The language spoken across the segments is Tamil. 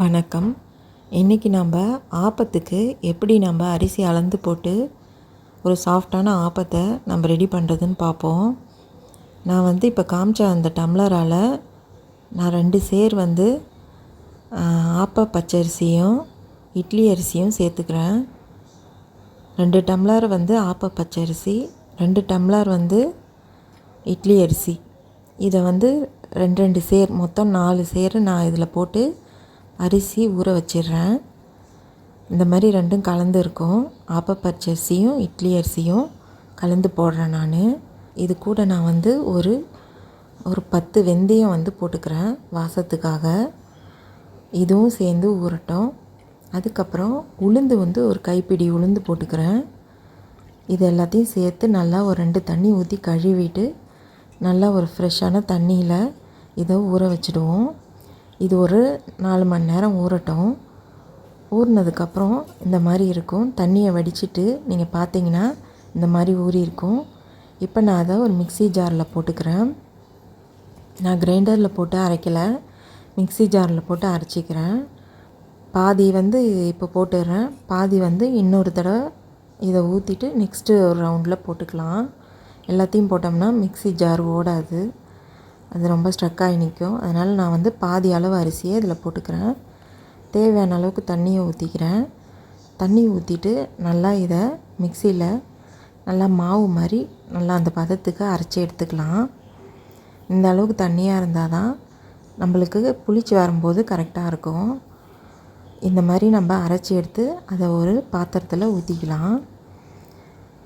வணக்கம். இன்றைக்கி நம்ம ஆப்பத்துக்கு எப்படி நம்ம அரிசி அளந்து போட்டு ஒரு சாஃப்டான ஆப்பத்தை நம்ம ரெடி பண்ணுறதுன்னு பார்ப்போம் நான் வந்து இப்போ காமிச்ச அந்த டம்ளரால் நான் ரெண்டு சேர் வந்து ஆப்ப பச்சரிசியும் இட்லி அரிசியும் சேர்த்துக்கிறேன். ரெண்டு டம்ளர் வந்து ஆப்ப பச்சரிசி ரெண்டு டம்ளர் வந்து இட்லி அரிசி. இதை வந்து ரெண்டு ரெண்டு சேர் மொத்தம் நாலு சேர் நான் இதில் போட்டு அரிசி ஊற வச்சிடுறேன். இந்த மாதிரி ரெண்டும் கலந்து இருக்கும். ஆப்ப அரிசியும் இட்லி அரிசியும் கலந்து போடுறேன் நான். இது கூட நான் வந்து ஒரு ஒரு பத்து வெந்தயம் வந்து போட்டுக்கிறேன் வாசத்துக்காக. இதுவும் சேர்ந்து ஊறட்டும். அதுக்கப்புறம் உளுந்து வந்து ஒரு கைப்பிடி உளுந்து போட்டுக்கிறேன். இது எல்லாத்தையும் சேர்த்து நல்லா ஒரு ரெண்டு தண்ணி ஊற்றி கழுவிட்டு நல்லா ஒரு ஃப்ரெஷ்ஷான தண்ணியில் இதை ஊற வச்சுடுவோம். இது ஒரு நாலு மணி நேரம் ஊறட்டும். ஊறினதுக்கப்புறம் இந்த மாதிரி இருக்கும். தண்ணியை வடிச்சிட்டு நீங்கள் பார்த்தீங்கன்னா இந்த மாதிரி ஊறி இருக்கும். இப்போ நான் அதை ஒரு மிக்ஸி ஜாரில் போட்டுக்கிறேன். நான் கிரைண்டரில் போட்டு அரைக்கலை. மிக்ஸி ஜாரில் போட்டு அரைச்சிக்கிறேன். பாதி வந்து இப்போ போட்டுடுறேன் பாதி வந்து இன்னொரு தடவை இதை ஊற்றிட்டு நெக்ஸ்ட்டு ஒரு ரவுண்டில் போட்டுக்கலாம். எல்லாத்தையும் போட்டோம்னா மிக்ஸி ஜார் ஓடாது. அது ரொம்ப ஸ்ட்ரக் ஆகி நிற்கும். அதனால் நான் வந்து பாதி அளவு அரிசியை இதில் போட்டுக்கிறேன். தேவையான அளவுக்கு தண்ணியை ஊற்றிக்கிறேன். தண்ணி ஊற்றிட்டு நல்லா இதை மிக்சியில் நல்லா மாவு மாதிரி நல்லா அந்த பதத்துக்கு அரைச்சி எடுத்துக்கலாம். இந்த அளவுக்கு தண்ணியாக இருந்தால் தான் நம்மளுக்கு புளிச்சு வரும்போது கரெக்டாக இருக்கும். இந்த மாதிரி நம்ம அரைச்சி எடுத்து அதை ஒரு பாத்திரத்தில் ஊற்றிக்கலாம்.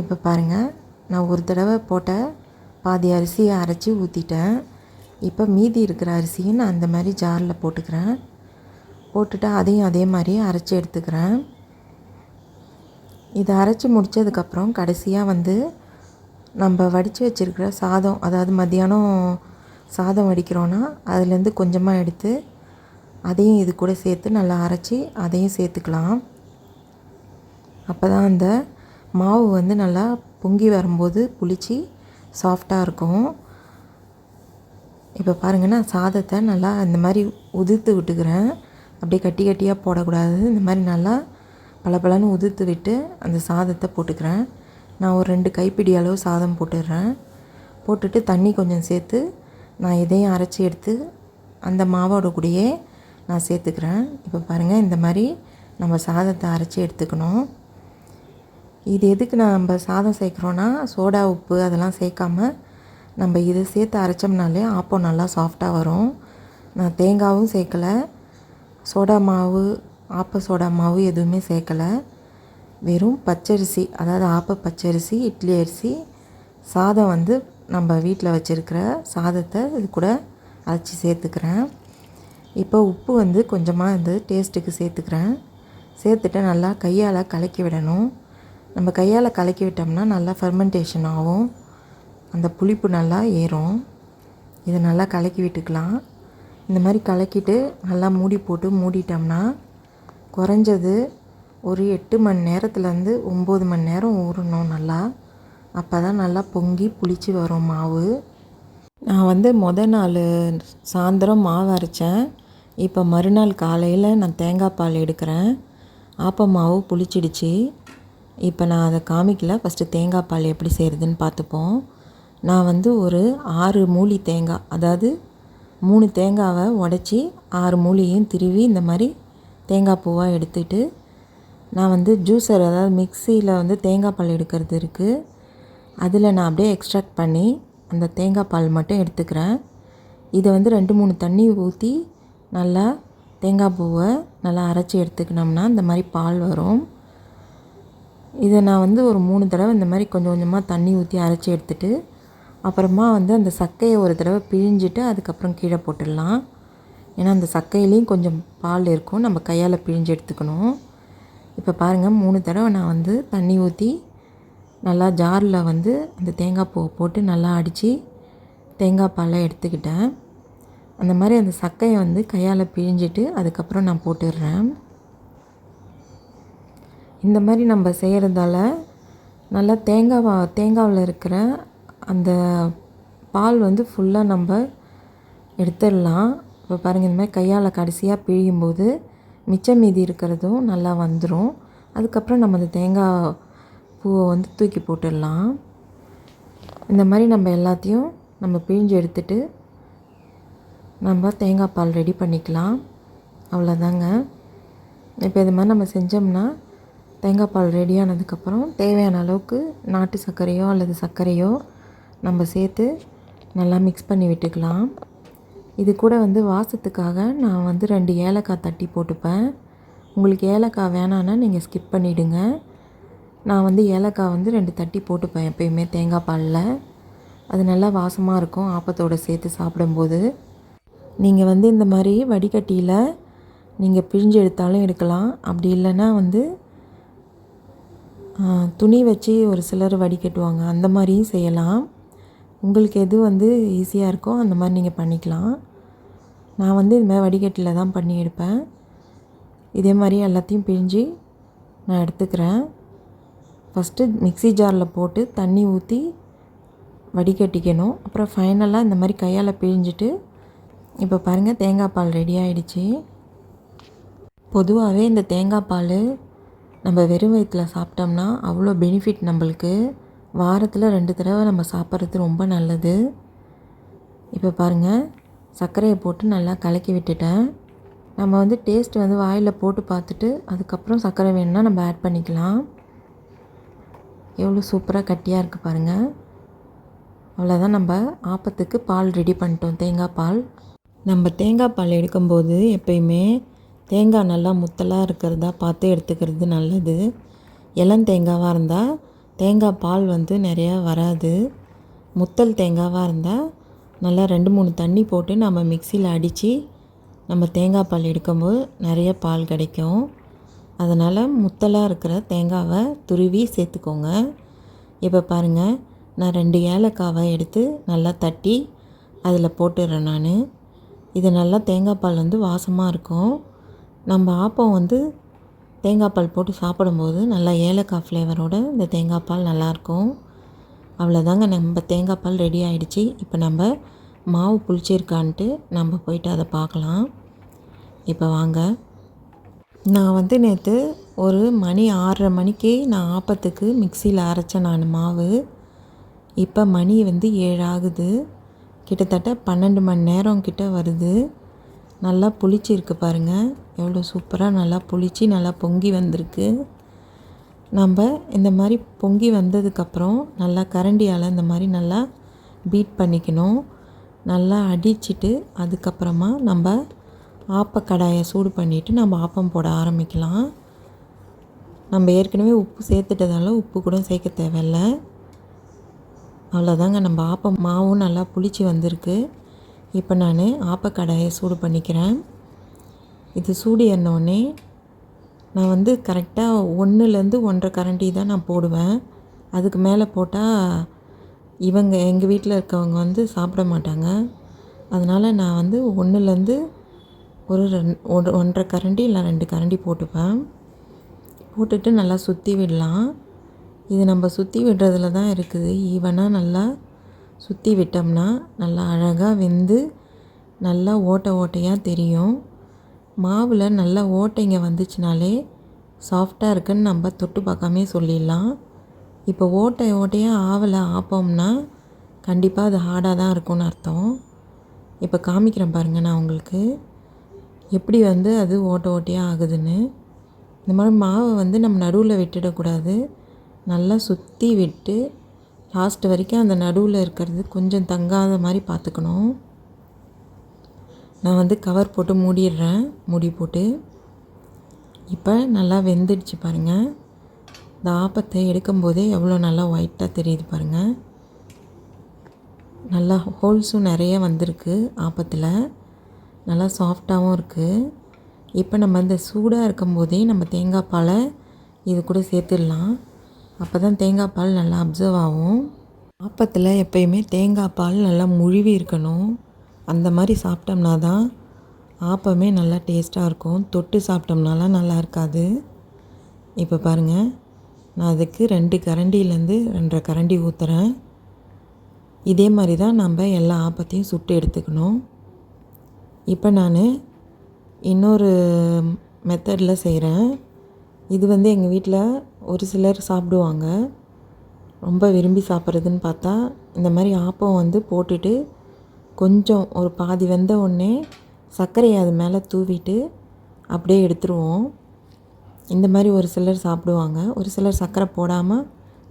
இப்போ பாருங்கள் நான் ஒரு தடவை போட்ட பாதி அரிசியை அரைச்சி ஊற்றிட்டேன். இப்போ மீதி இருக்கிற அரிசியும் நான் அந்த மாதிரி ஜாரில் போட்டுக்கிறேன். போட்டுட்டு அதையும் அதே மாதிரி அரைச்சி எடுத்துக்கிறேன். இதை அரைச்சி முடித்ததுக்கப்புறம் கடைசியாக வந்து நம்ம வடித்து வச்சுருக்கிற சாதம் அதாவது மத்தியானம் சாதம் வடிக்கிறோன்னா அதுலேருந்து கொஞ்சமாக எடுத்து அதையும் இது கூட சேர்த்து நல்லா அரைச்சி அதையும் சேர்த்துக்கலாம். அப்போ தான் அந்த மாவு வந்து நல்லா பொங்கி வரும்போது புளிச்சு சாஃப்டாக இருக்கும். இப்போ பாருங்க நான் சாதத்தை நல்லா இந்த மாதிரி உதிர்த்து விட்டுக்கிறேன். அப்படியே கட்டி கட்டியாக போடக்கூடாது. இந்த மாதிரி நல்லா பளபளன்னு உதிர்த்து விட்டு அந்த சாதத்தை போட்டுக்கிறேன். நான் ஒரு ரெண்டு கைப்பிடி அளவு சாதம் போட்டுடுறேன். போட்டுட்டு தண்ணி கொஞ்சம் சேர்த்து நான் இதையும் அரைச்சி எடுத்து அந்த மாவோட கூடயே நான் சேர்த்துக்கிறேன். இப்போ பாருங்கள் இந்த மாதிரி நம்ம சாதத்தை அரைச்சி எடுத்துக்கணும். இது எதுக்கு நம்ம சாதம் சேர்க்குறோன்னா சோடா உப்பு அதெல்லாம் சேர்க்காமல் நம்ம இதை சேர்த்து அரைச்சோம்னாலே ஆப்பம் நல்லா சாஃப்டாக வரும். நான் தேங்காவும் சேர்க்கலை. சோடா மாவு ஆப்ப சோடா மாவு எதுவுமே சேர்க்கலை. வெறும் பச்சரிசி அதாவது ஆப்ப பச்சரிசி இட்லி அரிசி சாதம் வந்து நம்ம வீட்டில் வச்சுருக்கிற சாதத்தை இது கூட அரைச்சி சேர்த்துக்கிறேன். இப்போ உப்பு வந்து கொஞ்சமாக வந்து டேஸ்ட்டுக்கு சேர்த்துக்கிறேன். சேர்த்துட்டு நல்லா கையால் கலக்கி விடணும். நம்ம கையால் கலக்கி விட்டோம்னா நல்லா ஃபெர்மெண்டேஷன் ஆகும். அந்த புளிப்பு நல்லா ஏறும். இதை நல்லா கலக்கி விட்டுக்கலாம். இந்த மாதிரி கலக்கிட்டு நல்லா மூடி போட்டு மூடிட்டோம்னா குறைஞ்சது ஒரு எட்டு மணி நேரத்துலேருந்து ஒம்பது மணி நேரம் ஊறணும் நல்லா. அப்போ தான் நல்லா பொங்கி புளிச்சு வரும் மாவு. நான் வந்து முத நாள் சாயந்தரம் மாவு அரைச்சேன். இப்போ மறுநாள் காலையில் நான் தேங்காய் பால் எடுக்கிறேன். ஆப்ப மாவு புளிச்சிடுச்சு. இப்போ நான் அதை காமிக்கல. ஃபஸ்ட்டு தேங்காய் பால் எப்படி செய்கிறதுன்னு பார்த்துப்போம். நான் வந்து ஒரு ஆறு மூலி தேங்காய் அதாவது மூணு தேங்காவை உடச்சி ஆறு மூலியையும் திருவி இந்த மாதிரி தேங்காய் பூவாக எடுத்துட்டு நான் வந்து ஜூஸர் அதாவது மிக்சியில் வந்து தேங்காய் பால் எடுக்கிறது இருக்குது அதில் நான் அப்படியே எக்ஸ்ட்ராக்ட் பண்ணி அந்த தேங்காய் பால் மட்டும் எடுத்துக்கிறேன். இதை வந்து ரெண்டு மூணு தண்ணி ஊற்றி நல்லா தேங்காய் பூவை நல்லா அரைச்சி எடுத்துக்கினோம்னா இந்த மாதிரி பால் வரும். இதை நான் வந்து ஒரு மூணு தடவை இந்த மாதிரி கொஞ்சம் கொஞ்சமாக தண்ணி ஊற்றி அரைச்சி எடுத்துகிட்டு அப்புறமா வந்து அந்த சக்கையை ஒரு தடவை பிழிஞ்சிட்டு அதுக்கப்புறம் கீழே போட்டுடலாம். ஏன்னா அந்த சக்கையிலையும் கொஞ்சம் பால் இருக்கும். நம்ம கையால் பிழிஞ்சு எடுத்துக்கணும். இப்போ பாருங்கள் மூணு தடவை நான் வந்து தண்ணி ஊற்றி நல்லா ஜாரில் வந்து அந்த தேங்காய் பூவை போட்டு நல்லா அடித்து தேங்காய் பாலை எடுத்துக்கிட்டேன். அந்த மாதிரி அந்த சக்கையை வந்து கையால் பிழிஞ்சிட்டு அதுக்கப்புறம் நான் போட்டுடுறேன். இந்த மாதிரி நம்ம செய்கிறதால நல்லா தேங்காய் தேங்காவில் இருக்கிற அந்த பால் வந்து ஃபுல்லாக நம்ம எடுத்துடலாம். இப்போ பாருங்கள் இந்த மாதிரி கையால் கடைசியாக பிழியும்போது மிச்சம் மீதி இருக்கிறதும் நல்லா வந்துடும் அதுக்கப்புறம் நம்ம அந்த தேங்காய் பூவை வந்து தூக்கி போட்டுடலாம். இந்த மாதிரி நம்ம எல்லாத்தையும் நம்ம பிழிஞ்சு எடுத்துட்டு நம்ம தேங்காய் பால் ரெடி பண்ணிக்கலாம். அவ்வளோதாங்க இப்போ இது மாதிரி நம்ம செஞ்சோம்னா தேங்காய் பால் ரெடியானதுக்கப்புறம் தேவையான அளவுக்கு நாட்டு சர்க்கரையோ அல்லது சர்க்கரையோ நம்ம சேர்த்து நல்லா மிக்ஸ் பண்ணி விட்டுக்கலாம். இது கூட வந்து வாசத்துக்காக நான் வந்து ரெண்டு ஏலக்காய் தட்டி போட்டுப்பேன். உங்களுக்கு ஏலக்காய் வேணான்னா நீங்கள் ஸ்கிப் பண்ணிவிடுங்க நான் வந்து ஏலக்காய் வந்து ரெண்டு தட்டி போட்டுப்பேன் எப்பயுமே தேங்காய் பாலில். அது நல்லா வாசமாக இருக்கும் ஆப்பத்தோடு சேர்த்து சாப்பிடும்போது. நீங்கள் வந்து இந்த மாதிரி வடிகட்டியில் நீங்கள் பிழிஞ்சு எடுத்தாலும் எடுக்கலாம். அப்படி இல்லைன்னா வந்து துணி வச்சு ஒரு சிலர் வடிகட்டுவாங்க. அந்த மாதிரியும் செய்யலாம். உங்களுக்கு எது வந்து ஈஸியாக இருக்கோ அந்த மாதிரி நீங்கள் பண்ணிக்கலாம். நான் வந்து இதுமாதிரி வடிகட்டியில் தான் பண்ணி எடுப்பேன். இதே மாதிரி எல்லாத்தையும் பிழிஞ்சு நான் எடுத்துக்கிறேன். ஃபஸ்ட்டு மிக்ஸி ஜாரில் போட்டு தண்ணி ஊற்றி வடிகட்டிக்கணும். அப்புறம் ஃபைனலாக இந்த மாதிரி கையால் பிழிஞ்சிட்டு இப்போ பாருங்கள் தேங்காய் பால் ரெடி ஆகிடுச்சி பொதுவாகவே இந்த தேங்காய் பால் நம்ம வெறும் வயிற்றில் சாப்பிட்டோம்னா அவ்வளோ பெனிஃபிட் நம்மளுக்கு. வாரத்தில் ரெண்டு தடவை நம்ம சாப்பிட்றது ரொம்ப நல்லது. இப்போ பாருங்கள் சர்க்கரையை போட்டு நல்லா கலக்கி விட்டுட்டேன். நம்ம வந்து டேஸ்ட் வந்து வாயில் போட்டு பார்த்துட்டு அதுக்கப்புறம் சர்க்கரை வேணும்னா நம்ம ஆட் பண்ணிக்கலாம். எவ்வளோ சூப்பராக கட்டியாக இருக்குது பாருங்கள் அவ்வளோதான் நம்ம ஆப்பத்துக்கு பால் ரெடி பண்ணிட்டோம் தேங்காய் பால். நம்ம தேங்காய் பால் எடுக்கும்போது எப்பயுமே தேங்காய் நல்லா முத்தலாக இருக்கிறதா பார்த்து எடுத்துக்கிறது நல்லது. இளம் தேங்காவாக இருந்தால் தேங்காய் பால் வந்து நிறையா வராது. முத்தல் தேங்காவாக இருந்தால் நல்லா ரெண்டு மூணு தண்ணி போட்டு நம்ம மிக்சியில் அடித்து நம்ம தேங்காய் பால் எடுக்கும்போது நிறைய பால் கிடைக்கும். அதனால் முத்தலாக இருக்கிற தேங்காவை துருவி சேர்த்துக்கோங்க. இப்போ பாருங்கள் நான் ரெண்டு ஏலக்காவை எடுத்து நல்லா தட்டி அதில் போட்டுடுறேன் நான். இது நல்லா தேங்காய் பால் வந்து வாசமாக இருக்கும். நம்ம ஆப்பம் வந்து தேங்காய் பால் போட்டு சாப்பிடும்போது நல்லா ஏலக்காய் ஃப்ளேவரோட இந்த தேங்காய் பால் நல்லாயிருக்கும். அவ்வளோதாங்க நம்ம தேங்காய் பால் ரெடி ஆகிடுச்சி இப்போ நம்ம மாவு புளிச்சிருக்கான்ட்டு நம்ம போயிட்டு அதை பார்க்கலாம். இப்போ வாங்க. நான் வந்து நேற்று ஒரு மணி ஆறரை மணிக்கு நான் ஆப்பத்துக்கு மிக்சியில் அரைச்சேன் நான் மாவு. இப்போ மணி வந்து ஏழாகுது. கிட்டத்தட்ட பன்னெண்டு மணி நேரம் கிட்ட வருது. நல்லா புளிச்சிருக்கு பாருங்கள் எவ்வளோ சூப்பராக நல்லா புளிச்சு நல்லா பொங்கி வந்திருக்கு. நம்ம இந்த மாதிரி பொங்கி வந்ததுக்கப்புறம் நல்லா கரண்டியால் இந்த மாதிரி நல்லா பீட் பண்ணிக்கணும். நல்லா அடிச்சுட்டு அதுக்கப்புறமா நம்ம ஆப்ப கடாயை சூடு பண்ணிவிட்டு நம்ம ஆப்பம் போட ஆரம்பிக்கலாம். நம்ம ஏற்கனவே உப்பு சேர்த்துட்டதால உப்பு கூட சேர்க்க தேவையில்லை. அவ்வளோதாங்க நம்ம ஆப்பம் மாவும் நல்லா புளிச்சு வந்திருக்கு. இப்போ நான் ஆப்பக்கடாயை சூடு பண்ணிக்கிறேன். இது சூடு ஏறினோடனே நான் வந்து கரெக்டாக ஒன்றுலேருந்து ஒன்றரை கரண்டி தான் நான் போடுவேன். அதுக்கு மேலே போட்டால் இவங்க எங்கள் வீட்டில் இருக்கவங்க வந்து சாப்பிட மாட்டாங்க. அதனால் நான் வந்து ஒன்றுலேருந்து ஒரு ரெண் ஒரு ஒன்றரை கரண்டி இல்லை ரெண்டு கரண்டி போட்டுப்பேன். போட்டுட்டு நல்லா சுற்றி விடலாம். இது நம்ம சுற்றி விடுறதுல தான் இருக்குது. ஈவனாக நல்லா சுற்றி விட்டோம்னா நல்லா அழகாக வெந்து நல்லா ஓட்டை ஓட்டையாக தெரியும். மாவில் நல்லா ஓட்டைங்க வந்துச்சுனாலே சாஃப்டாக இருக்குன்னு நம்ம தொட்டு பார்க்காமே சொல்லிடலாம். இப்போ ஓட்டை ஓட்டையாக ஆவலை ஆப்போம்னா கண்டிப்பாக அது ஹார்டாக தான் இருக்கும்னு அர்த்தம். இப்போ காமிக்கிறேன் பாருங்கள் நான் உங்களுக்கு. எப்படி வந்து அது ஓட்டை ஓட்டையாக ஆகுதுன்னு. இந்த மாதிரி மாவை வந்து நம்ம நடுவில் விட்டுடக்கூடாது. நல்லா சுற்றி விட்டு லாஸ்ட் வரைக்கும் அந்த நடுவில் இருக்கிறது கொஞ்சம் தங்காத மாதிரி பார்த்துக்கணும். நான் வந்து கவர் போட்டு மூடிடுறேன். மூடி போட்டு. இப்போ நல்லா வெந்துடுச்சு பாருங்கள் இந்த ஆப்பத்தை எடுக்கும்போதே எவ்வளோ நல்லா ஒயிட்டாக தெரியுது பாருங்கள் நல்லா ஹோல்ஸும் நிறைய வந்திருக்கு ஆப்பத்தில். நல்லா சாஃப்டாகவும் இருக்குது இப்போ நம்ம இந்த சூடாக இருக்கும்போதே நம்ம தேங்காய் பாலை இது கூட சேர்த்துடலாம். அப்போ தான் தேங்காய் பால் நல்லா அப்சர்வ் ஆகும். ஆப்பத்தில் எப்பயுமே தேங்காய் பால் நல்லா முழுவி இருக்கணும். அந்த மாதிரி சாப்பிட்டோம்னா தான் ஆப்பமே நல்லா டேஸ்ட்டாக இருக்கும். தொட்டு சாப்பிட்டோம்னாலாம் நல்லா இருக்காது. இப்போ பாருங்கள் நான் அதுக்கு ரெண்டு கரண்டிலேருந்து ரெண்டரை கரண்டி ஊற்றுறேன் இதே மாதிரி தான் நம்ம எல்லா ஆப்பத்தையும் சுட்டு எடுத்துக்கணும். இப்போ நான் இன்னொரு மெத்தடில் செய்கிறேன் இது வந்து எங்கள் வீட்டில் ஒரு சிலர் சாப்பிடுவாங்க. ரொம்ப விரும்பி சாப்பிட்றதுன்னு பார்த்தா இந்த மாதிரி ஆப்பம் வந்து போட்டுட்டு கொஞ்சம் ஒரு பாதி வெந்த உடனே சர்க்கரையை அது மேலே தூவிட்டு அப்படியே எடுத்துருவோம். இந்த மாதிரி ஒரு சிலர் சாப்பிடுவாங்க. ஒரு சிலர் சர்க்கரை போடாமல்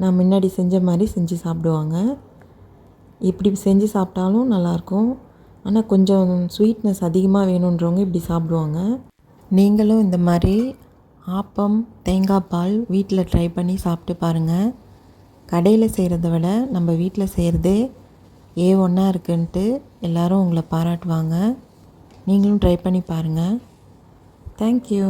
நான் முன்னாடி செஞ்ச மாதிரி செஞ்சு சாப்பிடுவாங்க. இப்படி செஞ்சு சாப்பிட்டாலும் நல்லாயிருக்கும். ஆனால் கொஞ்சம் ஸ்வீட்னஸ் அதிகமாக வேணுன்றவங்க இப்படி சாப்பிடுவாங்க. நீங்களும் இந்த மாதிரி ஆப்பம் தேங்காய் பால் வீட்டில் ட்ரை பண்ணி சாப்பிட்டு பாருங்கள் கடையில் செய்கிறத விட நம்ம வீட்டில் செய்கிறதே ஏ ஒன்றா இருக்குன்ட்டு எல்லோரும் உங்களை பாராட்டுவாங்க. நீங்களும் ட்ரை பண்ணி பாருங்கள் தேங்க்யூ